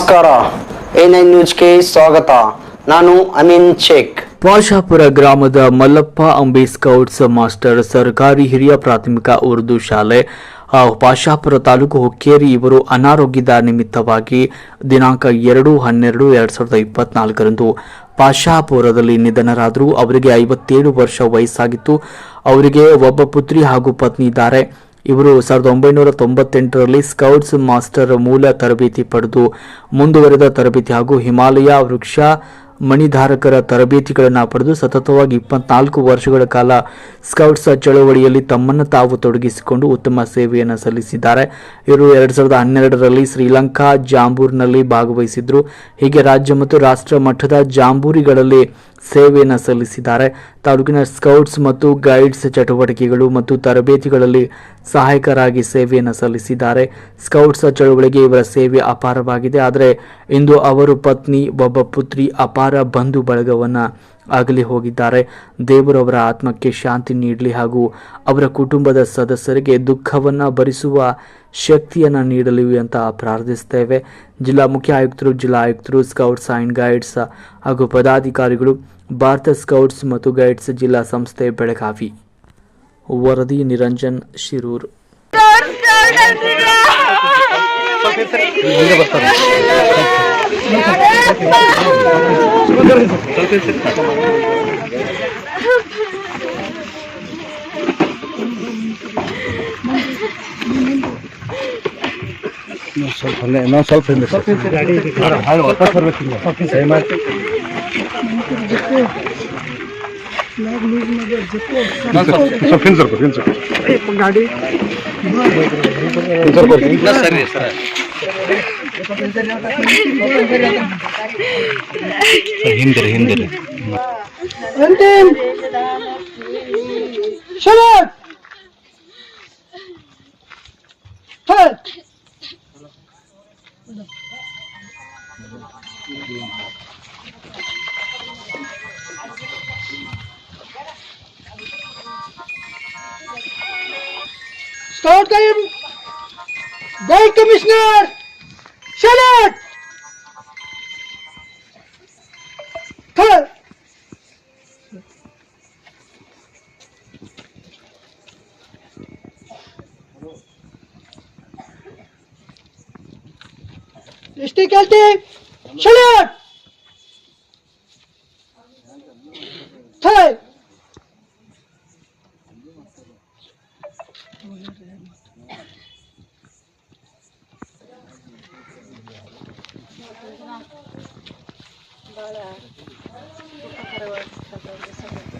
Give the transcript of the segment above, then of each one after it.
ನಮಸ್ಕಾರ. A nine ನ್ಯೂಸ್ಗೆ ಸ್ವಾಗತ? ನಾನು ಅಮೀನ್ ಶೇಖ್. ಪಾಶಾಪುರ ಗ್ರಾಮದ ಮಲ್ಲಪ್ಪ ಅಂಬಿ ಸ್ಕೌಟ್ಸ್ ಮಾಸ್ಟರ್ ಸರ್ಕಾರಿ ಹಿರಿಯ ಪ್ರಾಥಮಿಕ ಉರ್ದು ಶಾಲೆ ಪಾಷಾಪುರ ತಾಲೂಕು ಹುಕ್ಕೇರಿ ಇವರು ಅನಾರೋಗ್ಯದ ನಿಮಿತ್ತವಾಗಿ ದಿನಾಂಕ ಎರಡು ಹನ್ನೆರಡು ಎರಡ್ ಸಾವಿರದ ಇಪ್ಪತ್ನಾಲ್ಕರಂದು ಪಾಶಾಪುರದಲ್ಲಿ ನಿಧನರಾದರು. ಅವರಿಗೆ ಐವತ್ತೇಳು ವರ್ಷ ವಯಸ್ಸಾಗಿತ್ತು. ಅವರಿಗೆ ಒಬ್ಬ ಪುತ್ರಿ ಹಾಗೂ ಪತ್ನಿ ಇದ್ದಾರೆ. ಇವರು ಸಾವಿರದ ಒಂಬೈನೂರ ತೊಂಬತ್ತೆಂಟರಲ್ಲಿ ಸ್ಕೌಟ್ಸ್ ಮಾಸ್ಟರ್ ಮೂಲ ತರಬೇತಿ ಪಡೆದು ಮುಂದುವರೆದ ತರಬೇತಿ ಹಾಗೂ ಹಿಮಾಲಯ ವೃಕ್ಷ ಮಣಿಧಾರಕರ ತರಬೇತಿಗಳನ್ನು ಪಡೆದು ಸತತವಾಗಿ ಇಪ್ಪತ್ನಾಲ್ಕು ವರ್ಷಗಳ ಕಾಲ ಸ್ಕೌಟ್ಸ್ ಚಳವಳಿಯಲ್ಲಿ ತಮ್ಮನ್ನು ತಾವು ತೊಡಗಿಸಿಕೊಂಡು ಉತ್ತಮ ಸೇವೆಯನ್ನು ಸಲ್ಲಿಸಿದ್ದಾರೆ. ಇವರು ಎರಡು ಸಾವಿರದ ಹನ್ನೆರಡರಲ್ಲಿ ಶ್ರೀಲಂಕಾ ಜಾಂಬೂರ್ನಲ್ಲಿ ಭಾಗವಹಿಸಿದ್ರು. ಹೀಗೆ ರಾಜ್ಯ ಮತ್ತು ರಾಷ್ಟ್ರ ಮಟ್ಟದ ಜಾಂಬೂರಿಗಳಲ್ಲಿ ಸೇವೆಯನ್ನು ಸಲ್ಲಿಸಿದ್ದಾರೆ. ತಾಲೂಕಿನ ಸ್ಕೌಟ್ಸ್ ಮತ್ತು ಗೈಡ್ಸ್ ಚಟುವಟಿಕೆಗಳು ಮತ್ತು ತರಬೇತಿಗಳಲ್ಲಿ ಸಹಾಯಕರಾಗಿ ಸೇವೆಯನ್ನು ಸಲ್ಲಿಸಿದ್ದಾರೆ. ಸ್ಕೌಟ್ಸ್ ಚಳುವಳಿಗೆ ಇವರ ಸೇವೆ ಅಪಾರವಾಗಿದೆ. ಆದರೆ ಇಂದು ಅವರು ಪತ್ನಿ, ಒಬ್ಬ ಪುತ್ರಿ, ಅಪಾರ ಬಂಧು ಬಳಗವನ್ನು ಆಗಲಿ ಹೋಗಿದ್ದಾರೆ. ದೇವರು ಅವರ ಆತ್ಮಕ್ಕೆ ಶಾಂತಿ ನೀಡಲಿ ಹಾಗೂ ಅವರ ಕುಟುಂಬದ ಸದಸ್ಯರಿಗೆ ದುಃಖವನ್ನು ಭರಿಸುವ ಶಕ್ತಿಯನ್ನು ನೀಡಲಿ ಅಂತ ಪ್ರಾರ್ಥಿಸ್ತೇವೆ ಜಿಲ್ಲಾ ಮುಖ್ಯ ಆಯುಕ್ತರು, ಜಿಲ್ಲಾ ಆಯುಕ್ತರು, ಸ್ಕೌಟ್ಸ್ ಆ್ಯಂಡ್ ಗೈಡ್ಸ್ ಹಾಗೂ ಪದಾಧಿಕಾರಿಗಳು, ಭಾರತ ಸ್ಕೌಟ್ಸ್ ಮತ್ತು ಗೈಡ್ಸ್ ಜಿಲ್ಲಾ ಸಂಸ್ಥೆ ಬೆಳಗಾವಿ. ವರದಿ ನಿರಂಜನ್ ಶಿರೂರ್. ಸ್ವಲ್ಪ ಅಲ್ಲೇ ಇನ್ನೊಂದು ಸ್ವಲ್ಪ ಹಿಂದೆ ಸ್ವಲ್ಪ ಹಾಳು ವಾಪಸ್ ಬರ್ಬೇಕು ದಯಮಾಡಿ ಸ್ವಲ್ಪ ಹಿಂದೆ ಸರ್ಕೊ ಹಿಂದೆ ಸರ್ಕೊ ಗಾಡಿ ಹಿಂದೆ ಸರ್ಕೊ ಹಿಂದೆ ಹಿಂದೆ हिंदर हिंदर अंतिम स्टार्ट करिए गोल्ड कमिश्नर Third. ಭಾಳ ದುಃಖಕರವಾದಂಥ ಒಂದು ಸಂಗತಿ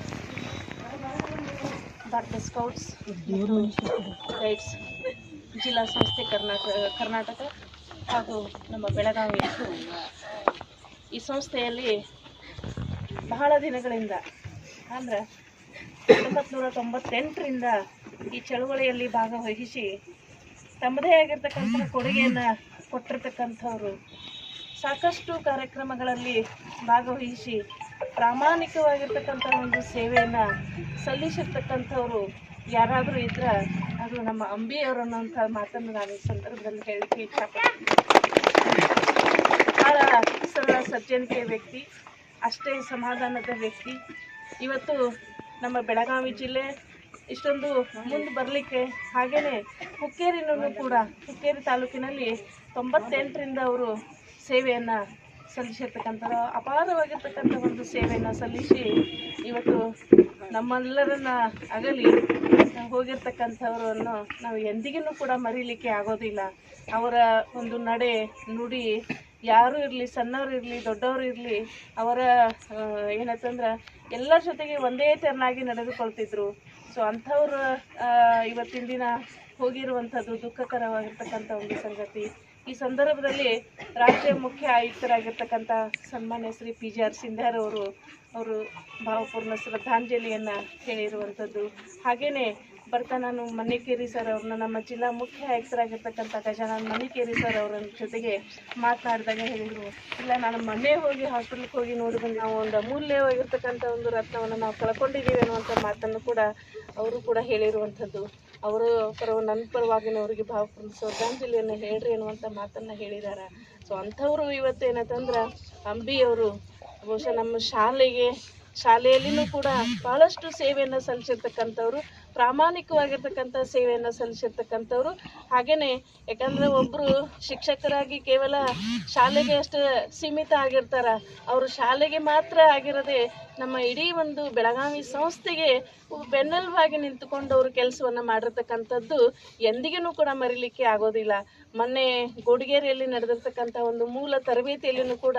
ಭಾರತ ಸ್ಕೌಟ್ಸ್ ಗೈಡ್ಸ್ ಜಿಲ್ಲಾ ಸಂಸ್ಥೆ ಕರ್ನಾಟಕ ಕರ್ನಾಟಕ ಹಾಗೂ ನಮ್ಮ ಬೆಳಗಾವಿ. ಈ ಸಂಸ್ಥೆಯಲ್ಲಿ ಬಹಳ ದಿನಗಳಿಂದ ಅಂದ್ರೆ ಹತ್ತೊಂಬತ್ನೂರ ತೊಂಬತ್ತೆಂಟರಿಂದ ಈ ಚಳುವಳಿಯಲ್ಲಿ ಭಾಗವಹಿಸಿ ತಮ್ಮದೇ ಆಗಿರ್ತಕ್ಕಂಥ ಕೊಡುಗೆಯನ್ನು ಕೊಟ್ಟಿರ್ತಕ್ಕಂಥವ್ರು ಸಾಕಷ್ಟು ಕಾರ್ಯಕ್ರಮಗಳಲ್ಲಿ ಭಾಗವಹಿಸಿ ಪ್ರಾಮಾಣಿಕವಾಗಿರ್ತಕ್ಕಂಥ ಒಂದು ಸೇವೆಯನ್ನು ಸಲ್ಲಿಸಿರ್ತಕ್ಕಂಥವ್ರು ಯಾರಾದರೂ ಇದ್ರೆ ಅದು ನಮ್ಮ ಅಂಬಿಯವರು ಅನ್ನೋಂಥ ಮಾತನ್ನು ನಾನು ಈ ಸಂದರ್ಭದಲ್ಲಿ ಹೇಳಲಿಕ್ಕೆ ಇಷ್ಟಪಡ್ತೀನಿ ಭಾಳ ಸರಳ ಸಜ್ಜನಿಕೆಯ ವ್ಯಕ್ತಿ, ಅಷ್ಟೇ ಸಮಾಧಾನದ ವ್ಯಕ್ತಿ. ಇವತ್ತು ನಮ್ಮ ಬೆಳಗಾವಿ ಜಿಲ್ಲೆ ಇಷ್ಟೊಂದು ಮುಂದೆ ಬರಲಿಕ್ಕೆ ಹಾಗೆಯೇ ಹುಕ್ಕೇರಿನೂ ಕೂಡ ಹುಕ್ಕೇರಿ ತಾಲೂಕಿನಲ್ಲಿ ತೊಂಬತ್ತೆಂಟರಿಂದ ಅವರು ಸೇವೆಯನ್ನು ಸಲ್ಲಿಸಿರ್ತಕ್ಕಂಥ ಅಪಾರವಾಗಿರ್ತಕ್ಕಂಥ ಒಂದು ಸೇವೆಯನ್ನು ಸಲ್ಲಿಸಿ ಇವತ್ತು ನಮ್ಮೆಲ್ಲರನ್ನ ಅಗಲಿ, ಹೋಗಿರ್ತಕ್ಕಂಥವ್ರನ್ನು ನಾವು ಎಂದಿಗೂ ಕೂಡ ಮರೀಲಿಕ್ಕೆ ಆಗೋದಿಲ್ಲ. ಅವರ ಒಂದು ನಡೆ, ನುಡಿ, ಯಾರು ಇರಲಿ, ಸಣ್ಣವ್ರು ಇರಲಿ, ದೊಡ್ಡವರು ಇರಲಿ, ಅವರ ಏನಂತಂದ್ರೆ ಎಲ್ಲರ ಜೊತೆಗೆ ಒಂದೇ ತೆರನಾಗಿ ನಡೆದುಕೊಳ್ತಿದ್ರು. ಸೊ ಅಂಥವ್ರು ಇವತ್ತಿನ ದಿನ ಹೋಗಿರುವಂಥದ್ದು ದುಃಖಕರವಾಗಿರ್ತಕ್ಕಂಥ ಒಂದು ಸಂಗತಿ. ಈ ಸಂದರ್ಭದಲ್ಲಿ ರಾಜ್ಯ ಮುಖ್ಯ ಆಯುಕ್ತರಾಗಿರ್ತಕ್ಕಂಥ ಸನ್ಮಾನ್ಯ Shri P G R Sindhia ಅವರು ಅವರು ಭಾವಪೂರ್ಣ ಶ್ರದ್ಧಾಂಜಲಿಯನ್ನು ಹೇಳಿರುವಂಥದ್ದು ಹಾಗೆಯೇ ಬರ್ತಾ ನಾನು ಮನ್ನಿಕೇರಿ ಸರ್ ಅವ್ರನ್ನ, ನಮ್ಮ ಜಿಲ್ಲಾ ಮುಖ್ಯ ಆಯುಕ್ತರಾಗಿರ್ತಕ್ಕಂಥ ಗಜಾನನ್ ಮನ್ನಿಕೇರಿ ಸರ್ ಅವರ ಜೊತೆಗೆ ಮಾತನಾಡಿದಾಗ ಹೇಳಿದರು. ಇಲ್ಲ, ನಾನು ಮೊನ್ನೆ ಹೋಗಿ ಹಾಸ್ಪಿಟ್ಲಿಗೆ ಹೋಗಿ ನೋಡಿ ಬಂದು ನಾವು ಒಂದು ಅಮೂಲ್ಯವಾಗಿರ್ತಕ್ಕಂಥ ಒಂದು ರತ್ನವನ್ನು ನಾವು ಕಳ್ಕೊಂಡಿದ್ದೀವಿ ಅನ್ನುವಂಥ ಮಾತನ್ನು ಕೂಡ ಅವರು ಕೂಡ ಹೇಳಿರುವಂಥದ್ದು. ಅವರು ಪರ ನನ್ನ ಪರವಾಗಿನವರಿಗೆ ಭಾವ ಶ್ರದ್ಧಾಂಜಲಿಯನ್ನು ಹೇಳ್ರಿ ಅನ್ನುವಂಥ ಮಾತನ್ನು ಹೇಳಿದ್ದಾರೆ ಸೊ ಅಂಥವರು ಇವತ್ತೇನಂತಂದ್ರೆ ಅಂಬಿಯವರು ಬಹುಶಃ ನಮ್ಮ ಶಾಲೆಗೆ, ಶಾಲೆಯಲ್ಲಿನೂ ಕೂಡ ಭಾಳಷ್ಟು ಸೇವೆಯನ್ನು ಸಲ್ಲಿಸಿರ್ತಕ್ಕಂಥವ್ರು. ಪ್ರಾಮಾಣಿಕವಾಗಿರ್ತಕ್ಕಂಥ ಸೇವೆಯನ್ನು ಸಲ್ಲಿಸಿರ್ತಕ್ಕಂಥವ್ರು. ಹಾಗೆಯೇ ಯಾಕಂದರೆ ಒಬ್ಬರು ಶಿಕ್ಷಕರಾಗಿ ಕೇವಲ ಶಾಲೆಗೆ ಅಷ್ಟು ಸೀಮಿತ ಆಗಿರ್ತಾರ. ಅವರು ಶಾಲೆಗೆ ಮಾತ್ರ ಆಗಿರದೆ ನಮ್ಮ ಇಡೀ ಒಂದು ಬೆಳಗಾವಿ ಸಂಸ್ಥೆಗೆ ಬೆನ್ನೆಲುಬಾಗಿ ನಿಂತುಕೊಂಡು ಅವರು ಕೆಲಸವನ್ನು ಮಾಡಿರ್ತಕ್ಕಂಥದ್ದು ಎಂದಿಗೂ ಕೂಡ ಮರಿಲಿಕ್ಕೆ ಆಗೋದಿಲ್ಲ. ಮೊನ್ನೆ ಗೋಡಿಗೇರಿಯಲ್ಲಿ ನಡೆದಿರ್ತಕ್ಕಂಥ ಒಂದು ಮೂಲ ತರಬೇತಿಯಲ್ಲಿನೂ ಕೂಡ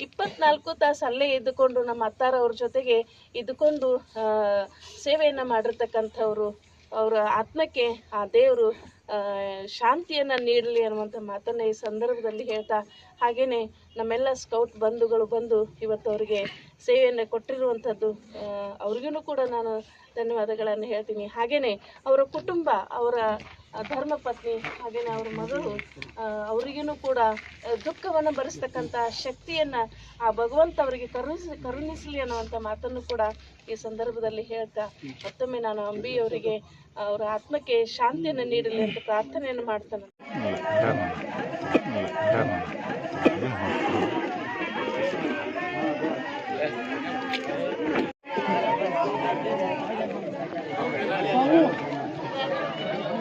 ಇಪ್ಪತ್ನಾಲ್ಕು ತಾಸು ಅಲ್ಲೇ ಇದ್ದುಕೊಂಡು ನಮ್ಮ ಅತ್ತಾರವ್ರ ಜೊತೆಗೆ ಇದ್ದುಕೊಂಡು ಸೇವೆಯನ್ನು ಮಾಡಿರ್ತಕ್ಕಂಥವ್ರು. ಅವರ ಆತ್ಮಕ್ಕೆ ಆ ದೇವರು ಶಾಂತಿಯನ್ನು ನೀಡಲಿ ಅನ್ನುವಂಥ ಮಾತನ್ನು ಈ ಸಂದರ್ಭದಲ್ಲಿ ಹೇಳ್ತಾ ಹಾಗೆಯೇ ನಮ್ಮೆಲ್ಲ ಸ್ಕೌಟ್ ಬಂಧುಗಳು ಬಂದು ಇವತ್ತು ಅವರಿಗೆ ಸೇವೆಯನ್ನು ಕೊಟ್ಟಿರುವಂಥದ್ದು ಅವ್ರಿಗೂ ಕೂಡ ನಾನು ಧನ್ಯವಾದಗಳನ್ನು ಹೇಳ್ತೀನಿ. ಹಾಗೆಯೇ ಅವರ ಕುಟುಂಬ, ಅವರ ಧರ್ಮಪತ್ನಿ ಹಾಗೆಯೇ ಅವ್ರ ಮಗಳು ಅವರಿಗೂ ಕೂಡ ದುಃಖವನ್ನು ಭರಿಸ್ತಕ್ಕಂಥ ಶಕ್ತಿಯನ್ನು ಆ ಭಗವಂತ ಅವರಿಗೆ ಕರುಣಿಸಿ, ಕರುಣಿಸಲಿ ಅನ್ನುವಂಥ ಮಾತನ್ನು ಕೂಡ ಈ ಸಂದರ್ಭದಲ್ಲಿ ಹೇಳ್ತಾ, ಮತ್ತೊಮ್ಮೆ ನಾನು ಅಂಬಿಯವರಿಗೆ ಅವರ ಆತ್ಮಕ್ಕೆ ಶಾಂತಿಯನ್ನು ನೀಡಲಿ ಅಂತ ಪ್ರಾರ್ಥನೆಯನ್ನು ಮಾಡ್ತಾನೆ.